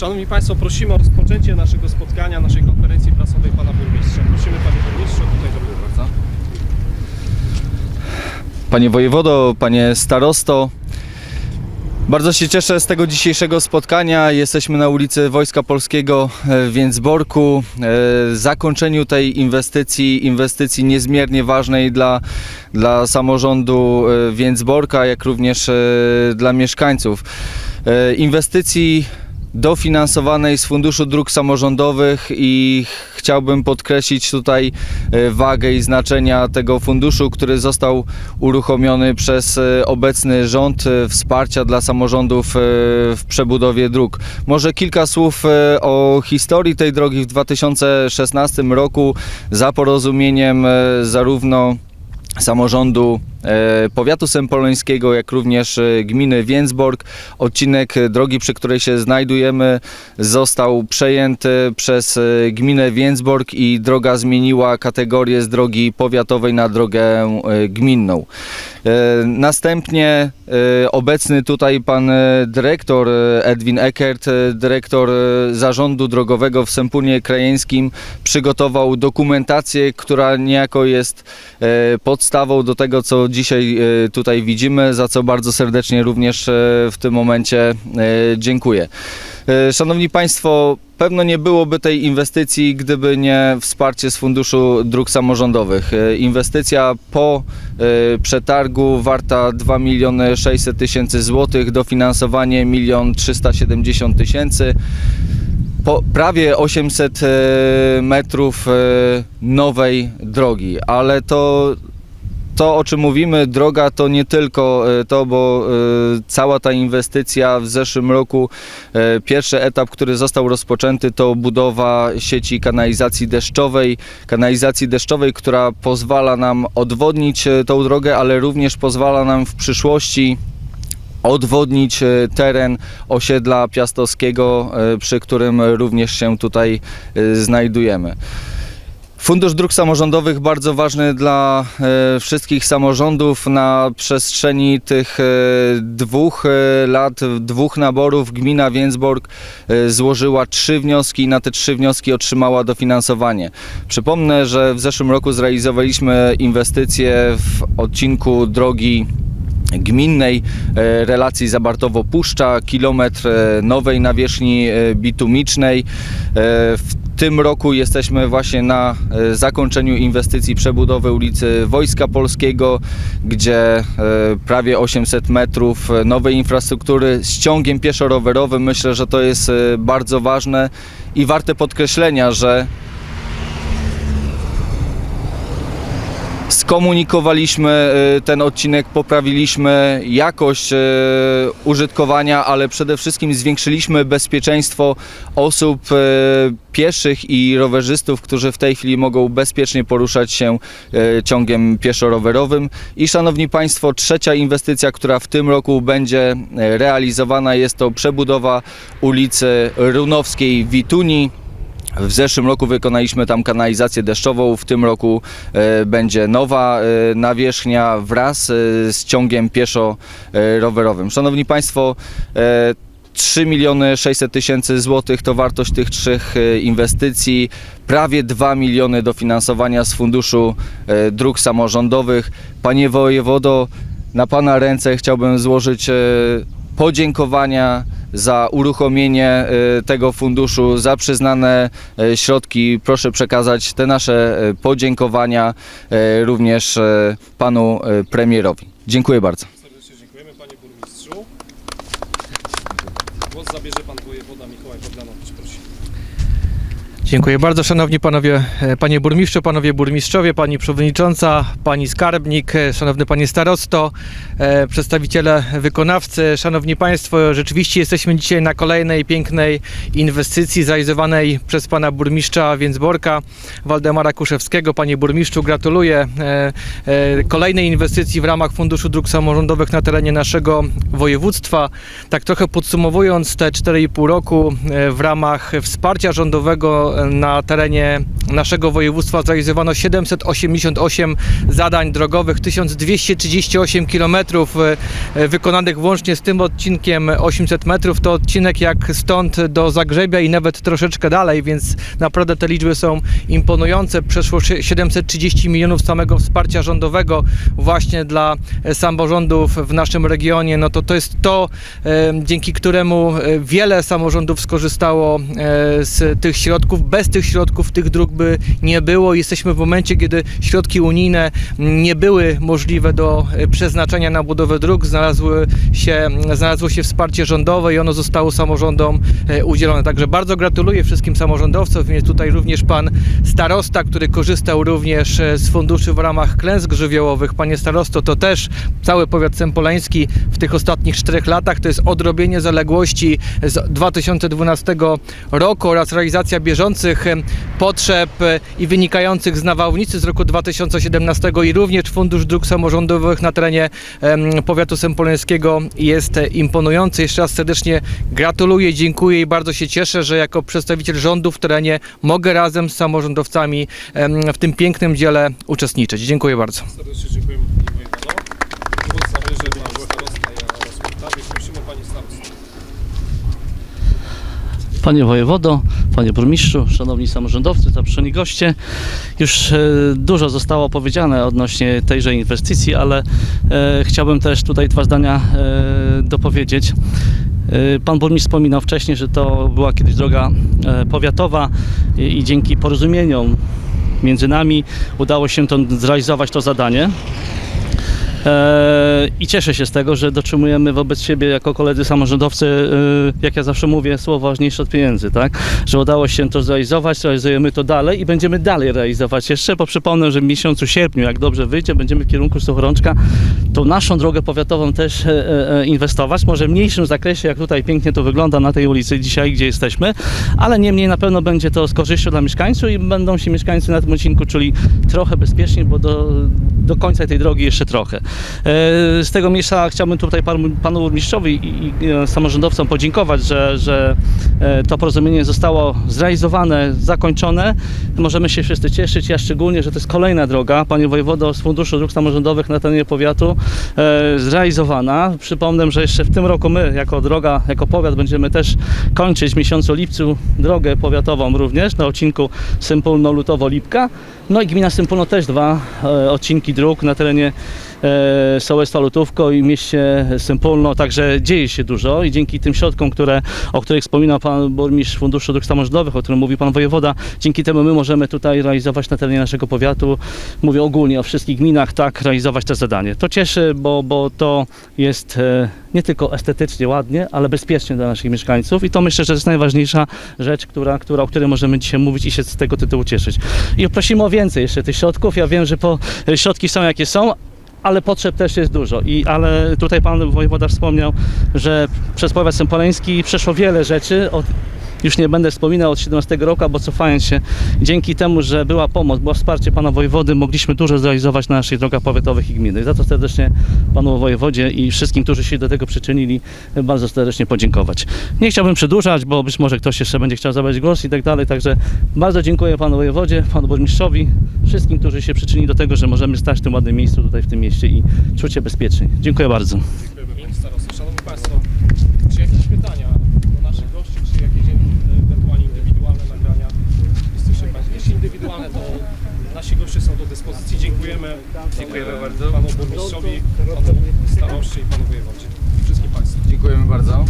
Szanowni Państwo, prosimy o rozpoczęcie naszego spotkania, naszej konferencji prasowej Pana Burmistrza. Prosimy Panie Burmistrzu, tutaj do bardzo. Panie wojewodo, panie starosto, bardzo się cieszę z tego dzisiejszego spotkania. Jesteśmy na ulicy Wojska Polskiego e, w Więcborku. E, Zakończeniu tej inwestycji, inwestycji niezmiernie ważnej dla, dla samorządu e, Więcborka, jak również dla mieszkańców. Inwestycji dofinansowanej z Funduszu Dróg Samorządowych i chciałbym podkreślić tutaj e, wagę i znaczenia tego funduszu, który został uruchomiony przez e, obecny rząd e, wsparcia dla samorządów w przebudowie dróg. Może kilka słów o historii tej drogi w 2016 roku za porozumieniem zarówno samorządu powiatu sempolońskiego, jak również e, gminy Więcborg. Odcinek e, drogi, przy której się znajdujemy, został przejęty przez e, gminę Więcborg i droga zmieniła kategorię z drogi powiatowej na drogę e, gminną. E, Następnie e, obecny tutaj pan e, dyrektor e, Edwin Eckert, e, dyrektor e, zarządu drogowego w Sępólnie Krajeńskim przygotował dokumentację, która niejako jest e, podstawą do tego, co dzisiaj e, tutaj widzimy, za co bardzo serdecznie również e, w tym momencie e, dziękuję. Szanowni Państwo, pewno nie byłoby tej inwestycji, gdyby nie wsparcie z Funduszu Dróg Samorządowych. Inwestycja po przetargu warta 2 miliony 600 tysięcy złotych, dofinansowanie 1 370 tysięcy. Po prawie 800 e, metrów nowej drogi, ale to to, o czym mówimy, droga to nie tylko e, to, bo e, cała ta inwestycja w zeszłym roku, e, pierwszy etap, który został rozpoczęty, to budowa sieci kanalizacji deszczowej. Kanalizacji deszczowej, która pozwala nam odwodnić tą drogę, ale również pozwala nam w przyszłości odwodnić teren osiedla piastowskiego, przy którym również się tutaj znajdujemy. Fundusz Dróg Samorządowych bardzo ważny dla e, wszystkich samorządów. Na przestrzeni tych e, dwóch e, lat, dwóch naborów gmina Więcborg e, złożyła trzy wnioski i na te trzy wnioski otrzymała dofinansowanie. Przypomnę, że w zeszłym roku zrealizowaliśmy inwestycje w odcinku drogi gminnej e, relacji Zabartowo-Puszcza, kilometr e, nowej nawierzchni e, bitumicznej. W tym roku jesteśmy właśnie na zakończeniu inwestycji przebudowy ulicy Wojska Polskiego, gdzie prawie 800 metrów nowej infrastruktury z ciągiem pieszo-rowerowym. Myślę, że to jest bardzo ważne i warte podkreślenia, że skomunikowaliśmy y, ten odcinek, poprawiliśmy jakość y, użytkowania, ale przede wszystkim zwiększyliśmy bezpieczeństwo osób y, pieszych i rowerzystów, którzy w tej chwili mogą bezpiecznie poruszać się ciągiem pieszo-rowerowym. I szanowni Państwo, trzecia inwestycja, która w tym roku będzie realizowana jest to przebudowa ulicy Runowskiej w Wituni. W zeszłym roku wykonaliśmy tam kanalizację deszczową, w tym roku e, będzie nowa e, nawierzchnia wraz e, z ciągiem pieszo-rowerowym. Szanowni Państwo, e, 3 miliony 600 tysięcy złotych to wartość tych trzech inwestycji, prawie 2 miliony dofinansowania z Funduszu Dróg Samorządowych. Panie wojewodo, na Pana ręce chciałbym złożyć podziękowania za uruchomienie e, tego funduszu, za przyznane e, środki. Proszę przekazać te nasze e, podziękowania również panu premierowi. Dziękuję bardzo. Serdecznie dziękujemy Panie Burmistrzu. Głos zabierze Pan Wojewoda Mikołaj Bogdanowicz, proszę. Dziękuję bardzo, szanowni panowie, e, panie burmistrzu, panowie burmistrzowie, pani przewodnicząca, pani skarbnik, e, szanowny panie starosto, e, przedstawiciele wykonawcy, szanowni państwo, rzeczywiście jesteśmy dzisiaj na kolejnej pięknej inwestycji zrealizowanej przez pana burmistrza Więcborka, Waldemara Kuszewskiego. Panie burmistrzu, gratuluję kolejnej inwestycji w ramach Funduszu Dróg Samorządowych na terenie naszego województwa. Tak trochę podsumowując te 4,5 roku w ramach wsparcia rządowego na terenie naszego województwa zrealizowano 788 zadań drogowych, 1238 km e, wykonanych łącznie z tym odcinkiem 800 metrów. To odcinek jak stąd do Zagrzebia i nawet troszeczkę dalej, więc naprawdę te liczby są imponujące. Przeszło szy- 730 milionów samego wsparcia rządowego właśnie dla e, samorządów w naszym regionie. No to to jest to, e, dzięki któremu e, wiele samorządów skorzystało e, z tych środków. Bez tych środków tych dróg by nie było. Jesteśmy w momencie, kiedy środki unijne nie były możliwe do e, przeznaczenia na budowę dróg. Znalazły się, znalazło się wsparcie rządowe i ono zostało samorządom e, udzielone. Także bardzo gratuluję wszystkim samorządowcom. Jest tutaj również pan starosta, który korzystał również e, z funduszy w ramach klęsk żywiołowych. Panie starosto, to też cały powiat sempoleński w tych ostatnich czterech latach to jest odrobienie zaległości z 2012 roku oraz realizacja bieżących em, potrzeb i wynikających z nawałnicy z roku 2017 i również Fundusz Dróg Samorządowych na terenie powiatu sempoleńskiego jest e, imponujący. Jeszcze raz serdecznie gratuluję, dziękuję i bardzo się cieszę, że jako przedstawiciel rządu w terenie mogę razem z samorządowcami w tym pięknym dziele uczestniczyć. Dziękuję bardzo. Serdecznie Pani Starosta. Panie wojewodo, panie burmistrzu, szanowni samorządowcy, zaproszeni goście, już e, dużo zostało powiedziane odnośnie tejże inwestycji, ale e, chciałbym też tutaj dwa zdania e, dopowiedzieć. Pan burmistrz wspominał wcześniej, że to była kiedyś droga powiatowa i dzięki porozumieniom między nami udało się to zrealizować to zadanie. E, I cieszę się z tego, że dotrzymujemy wobec siebie jako koledzy samorządowcy, e, jak ja zawsze mówię, słowo ważniejsze od pieniędzy, tak? Że udało się to zrealizować, realizujemy to dalej i będziemy dalej realizować jeszcze, bo przypomnę, że w miesiącu sierpniu, jak dobrze wyjdzie, będziemy w kierunku Suchorączka tą naszą drogę powiatową też e, inwestować. Może w mniejszym zakresie, jak tutaj pięknie to wygląda na tej ulicy dzisiaj, gdzie jesteśmy, ale niemniej na pewno będzie to z korzyścią dla mieszkańców i będą się mieszkańcy na tym odcinku czuli trochę bezpieczniej, bo do, do końca tej drogi jeszcze trochę. E, Z tego miejsca chciałbym tutaj panu, burmistrzowi i, samorządowcom podziękować, że, że e, to porozumienie zostało zrealizowane, zakończone. Możemy się wszyscy cieszyć, ja szczególnie, że to jest kolejna droga, panie wojewodo, z Funduszu Dróg Samorządowych na terenie powiatu e, zrealizowana. Przypomnę, że jeszcze w tym roku my, jako droga, jako powiat, będziemy też kończyć w miesiącu lipcu drogę powiatową również na odcinku Sempólno-Lutowo-Lipka. No i gmina Sempólno też dwa e, odcinki dróg na terenie sołectwa Lutówko i mieście Sempólno, także dzieje się dużo i dzięki tym środkom, które, o których wspominał Pan Burmistrz Funduszu Dróg Samorządowych, o którym mówił Pan Wojewoda, dzięki temu my możemy tutaj realizować na terenie naszego powiatu, mówię ogólnie o wszystkich gminach, tak, realizować to zadanie. To cieszy, bo, bo to jest e, nie tylko estetycznie ładnie, ale bezpiecznie dla naszych mieszkańców i to myślę, że jest najważniejsza rzecz, która, która, o której możemy dzisiaj mówić i się z tego tytułu cieszyć. I prosimy o więcej jeszcze tych środków. Ja wiem, że po, środki są jakie są, ale potrzeb też jest dużo. I, ale tutaj pan wojewoda wspomniał, że przez powiat sępoleński przeszło wiele rzeczy. Od, już nie będę wspominał od 17 roku, bo cofając się, dzięki temu, że była pomoc, było wsparcie pana wojewody, mogliśmy dużo zrealizować na naszych drogach powiatowych i gminy. Za to serdecznie panu wojewodzie i wszystkim, którzy się do tego przyczynili, bardzo serdecznie podziękować. Nie chciałbym przedłużać, bo być może ktoś jeszcze będzie chciał zabrać głos i tak dalej, także bardzo dziękuję panu wojewodzie, panu burmistrzowi, wszystkim, którzy się przyczynili do tego, że możemy stać w tym ładnym miejscu tutaj w tym mieście i czuć się bezpiecznie. Dziękuję bardzo. Dziękujemy Pani Starosta. Szanowni Państwo, Dziękujemy. Dziękujemy bardzo. Panu burmistrzowi, panu staroście i panu wojewodzie. Wszystkim Państwu. Dziękujemy bardzo.